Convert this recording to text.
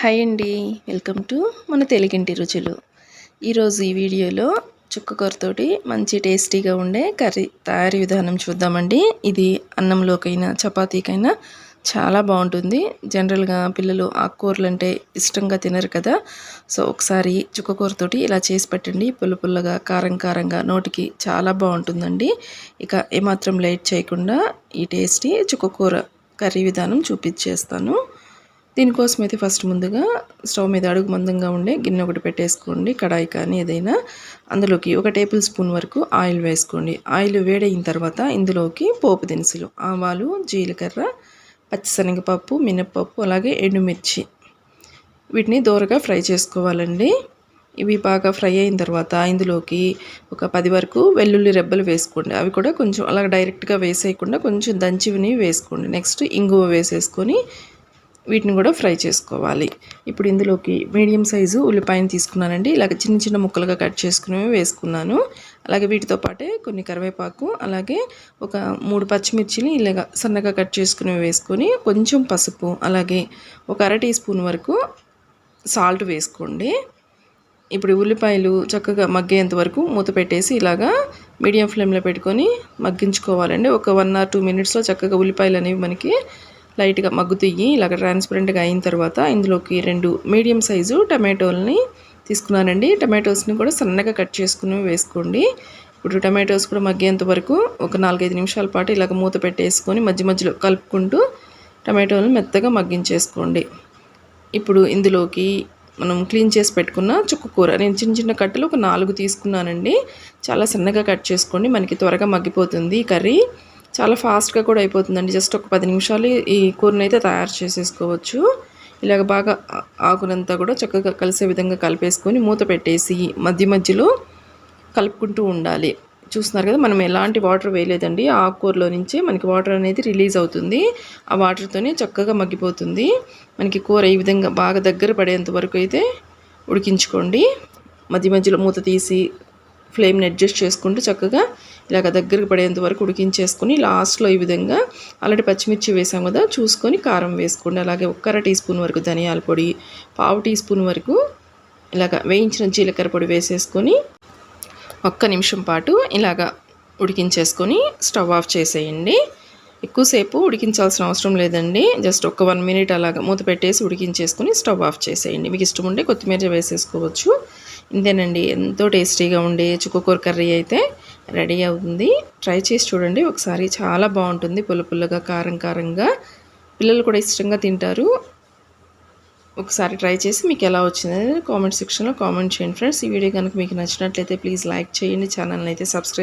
Hi అండి. Welcome to మన తెలుగింటి రుచులు. ఈరోజు ఈ వీడియోలో చుక్కకూరతోటి మంచి టేస్టీగా ఉండే కర్రీ తయారీ విధానం చూద్దామండి. ఇది అన్నంలోకైనా చపాతీకైనా చాలా బాగుంటుంది. జనరల్గా పిల్లలు ఆకుకూరలు అంటే ఇష్టంగా తినరు కదా. సో ఒకసారి చుక్కకూరతోటి ఇలా చేసి పెట్టండి. పుల్ల పుల్లగా కారం కారంగా నోటికి చాలా బాగుంటుందండి. ఇక ఏమాత్రం లేట్ చేయకుండా ఈ టేస్టీ చుక్క కూర కర్రీ విధానం చూపించేస్తాను. దీనికోసం అయితే ఫస్ట్ ముందుగా స్టవ్ మీద అడుగు మందంగా ఉండే గిన్నె ఒకటి పెట్టేసుకోండి కడాయి కానీ ఏదైనా. అందులోకి ఒక టేబుల్ స్పూన్ వరకు ఆయిల్ వేసుకోండి. ఆయిల్ వేడైన తర్వాత ఇందులోకి పోపు దినుసులు ఆవాలు జీలకర్ర పచ్చిశనగపప్పు మినప్పప్పు అలాగే ఎండుమిర్చి. వీటిని దూరగా ఫ్రై చేసుకోవాలండి. ఇవి బాగా ఫ్రై అయిన తర్వాత ఇందులోకి ఒక పది వరకు వెల్లుల్లి రెబ్బలు వేసుకోండి. అవి కూడా కొంచెం అలా డైరెక్ట్గా వేసేయకుండా కొంచెం దంచివిని వేసుకోండి. నెక్స్ట్ ఇంగువ వేసేసుకొని వీటిని కూడా ఫ్రై చేసుకోవాలి. ఇప్పుడు ఇందులోకి మీడియం సైజు ఉల్లిపాయను తీసుకున్నానండి. ఇలాగ చిన్న చిన్న ముక్కలుగా కట్ చేసుకుని వేసుకున్నాను. అలాగే వీటితో పాటే కొన్ని కరివేపాకు అలాగే ఒక మూడు పచ్చిమిర్చిని ఇలాగ సన్నగా కట్ చేసుకుని వేసుకొని కొంచెం పసుపు అలాగే ఒక అర టీ స్పూన్ వరకు సాల్ట్ వేసుకోండి. ఇప్పుడు ఉల్లిపాయలు చక్కగా మగ్గేంత వరకు మూత పెట్టేసి ఇలాగా మీడియం ఫ్లేమ్లో పెట్టుకొని మగ్గించుకోవాలండి. ఒక వన్ ఆర్ టూ మినిట్స్లో చక్కగా ఉల్లిపాయలు అనేవి మనకి లైట్గా మగ్గుతీయి ఇలాగ ట్రాన్స్పరెంట్గా అయిన తర్వాత ఇందులోకి రెండు మీడియం సైజు టమాటోల్ని తీసుకున్నానండి. టమాటోస్ని కూడా సన్నగా కట్ చేసుకుని వేసుకోండి. ఇప్పుడు టమాటోస్ కూడా మగ్గేంత వరకు ఒక నాలుగైదు నిమిషాల పాటు ఇలాగ మూత పెట్టేసుకొని మధ్య మధ్యలో కలుపుకుంటూ టమాటోలను మెత్తగా మగ్గించేసుకోండి. ఇప్పుడు ఇందులోకి మనం క్లీన్ చేసి పెట్టుకున్న చుక్క కూర నేను చిన్న చిన్న కట్టలు ఒక నాలుగు తీసుకున్నానండి. చాలా సన్నగా కట్ చేసుకోండి మనకి త్వరగా మగ్గిపోతుంది కర్రీ. చాలా ఫాస్ట్గా కూడా అయిపోతుందండి. జస్ట్ ఒక పది నిమిషాలు ఈ కూరని అయితే తయారు చేసేసుకోవచ్చు. ఇలాగ బాగా ఆకునంతా కూడా చక్కగా కలిసే విధంగా కలిపేసుకొని మూత పెట్టేసి మధ్య మధ్యలో కలుపుకుంటూ ఉండాలి. చూస్తున్నారు కదా మనం ఎలాంటి వాటర్ వేయలేదండి. ఆకుకూరలో నుంచి మనకి వాటర్ అనేది రిలీజ్ అవుతుంది. ఆ వాటర్తోనే చక్కగా మగ్గిపోతుంది. మనకి కూర ఈ విధంగా బాగా దగ్గర పడేంత వరకు అయితే ఉడికించుకోండి. మధ్య మధ్యలో మూత తీసి ఫ్లేమ్ని అడ్జస్ట్ చేసుకుంటూ చక్కగా ఇలాగ దగ్గరకు పడేంత వరకు ఉడికించేసుకొని లాస్ట్లో ఈ విధంగా అలాంటి పచ్చిమిర్చి వేసాం కదా చూసుకొని కారం వేసుకోండి. అలాగే ఒక్కర టీ స్పూన్ వరకు ధనియాల పొడి పావు టీ స్పూన్ వరకు ఇలాగ వేయించిన జీలకర్ర పొడి వేసేసుకొని ఒక్క నిమిషం పాటు ఇలాగ ఉడికించేసుకొని స్టవ్ ఆఫ్ చేసేయండి. ఎక్కువసేపు ఉడికించాల్సిన అవసరం లేదండి. జస్ట్ ఒక వన్ మినిట్ అలాగ మూత పెట్టేసి ఉడికించేసుకొని స్టవ్ ఆఫ్ చేసేయండి. మీకు ఇష్టం ఉంటే కొత్తిమీర వేసేసుకోవచ్చు. ఇంతేనండి. ఎంతో టేస్టీగా ఉండే చుక్కకూర కర్రీ అయితే రెడీ అవుతుంది. ట్రై చేసి చూడండి. ఒకసారి చాలా బాగుంటుంది. పుల్ల పుల్లగా కారం కారంగా. పిల్లలు కూడా ఇష్టంగా తింటారు. ఒకసారి ట్రై చేసి మీకు ఎలా వచ్చింది కామెంట్ సెక్షన్లో కామెంట్ చేయండి. ఫ్రెండ్స్ ఈ వీడియో కనుక మీకు నచ్చినట్లయితే ప్లీజ్ లైక్ చేయండి. ఛానల్ని అయితే సబ్స్క్రైబ్